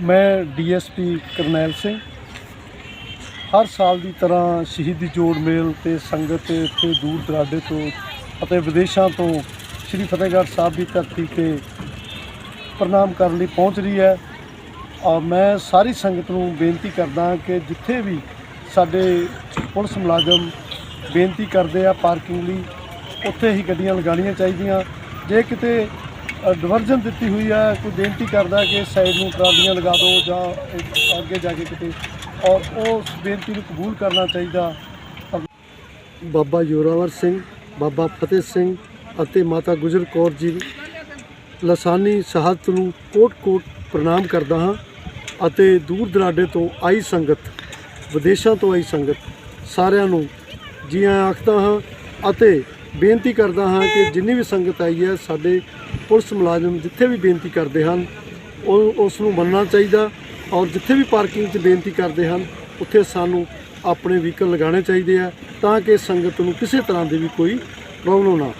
ਮੈਂ ਡੀਐਸਪੀ ਕਰਨੈਲ ਸਿੰਘ। ਹਰ ਸਾਲ ਦੀ ਤਰ੍ਹਾਂ ਸ਼ਹੀਦੀ ਜੋੜ ਮੇਲ ਤੇ ਸੰਗਤ ਇੱਥੇ ਦੂਰ ਦਰਾਡੇ ਤੋਂ ਅਤੇ ਵਿਦੇਸ਼ਾਂ ਤੋਂ ਸ੍ਰੀ ਫਤਿਹਗੜ੍ਹ ਸਾਹਿਬ ਦੀ ਧਰਤੀ ਤੇ ਪ੍ਰਣਾਮ ਕਰਨ ਲਈ ਪਹੁੰਚ ਰਹੀ ਹੈ। ਔਰ ਮੈਂ ਸਾਰੀ ਸੰਗਤ ਨੂੰ ਬੇਨਤੀ ਕਰਦਾ ਕਿ ਜਿੱਥੇ ਵੀ ਸਾਡੇ ਪੁਲਿਸ ਮੁਲਾਜ਼ਮ ਬੇਨਤੀ ਕਰਦੇ ਆ ਪਾਰਕਿੰਗ ਲਈ, ਉੱਥੇ ਹੀ ਗੱਡੀਆਂ ਲਗਾਉਣੀਆਂ ਚਾਹੀਦੀਆਂ। ਜੇ ਕਿਤੇ ਡਿਵਰਜਨ ਦਿੱਤੀ ਹੋਈ ਹੈ, ਕੋਈ ਬੇਨਤੀ ਕਰਦਾ ਕਿ ਸਾਈਡ ਨੂੰ ਟਰਾਲੀਆਂ ਲਗਾ ਦਿਓ ਜਾਂ ਅੱਗੇ ਜਾ ਕੇ ਕਿਤੇ। ਔਰ ਉਸ ਬੇਨਤੀ ਨੂੰ ਕਬੂਲ ਕਰਨਾ ਚਾਹੀਦਾ। ਬਾਬਾ ਜੋਰਾਵਰ ਸਿੰਘ, ਬਾਬਾ ਫਤਿਹ ਸਿੰਘ ਅਤੇ ਮਾਤਾ ਗੁਜਰ ਕੌਰ ਜੀ ਲਸਾਨੀ ਸ਼ਹਾਦਤ ਨੂੰ ਕੋਟ-ਕੋਟ ਪ੍ਰਣਾਮ ਕਰਦਾ ਹਾਂ ਅਤੇ ਦੂਰ ਦਰਾਡੇ ਤੋਂ ਆਈ ਸੰਗਤ, ਵਿਦੇਸ਼ਾਂ ਤੋਂ ਆਈ ਸੰਗਤ ਸਾਰਿਆਂ ਨੂੰ ਜੀ ਆਖਦਾ ਹਾਂ ਅਤੇ ਬੇਨਤੀ ਕਰਦਾ ਹਾਂ ਕਿ ਜਿੰਨੀ ਵੀ ਸੰਗਤ ਆਈ ਹੈ, ਸਾਡੇ ਪੁਲਿਸ ਮੁਲਾਜ਼ਮ ਜਿੱਥੇ ਵੀ ਬੇਨਤੀ ਕਰਦੇ ਹਨ, ਉਹ ਉਸ ਨੂੰ ਮੰਨਣਾ ਚਾਹੀਦਾ ਔਰ ਜਿੱਥੇ ਵੀ ਪਾਰਕਿੰਗ 'ਚ ਬੇਨਤੀ ਕਰਦੇ ਹਨ, ਉੱਥੇ ਸਾਨੂੰ ਆਪਣੇ ਵਹੀਕਲ ਲਗਾਉਣੇ ਚਾਹੀਦੇ ਆ ਤਾਂ ਕਿ ਸੰਗਤ ਨੂੰ ਕਿਸੇ ਤਰ੍ਹਾਂ ਦੀ ਵੀ ਕੋਈ ਪ੍ਰੋਬਲਮ ਨਾ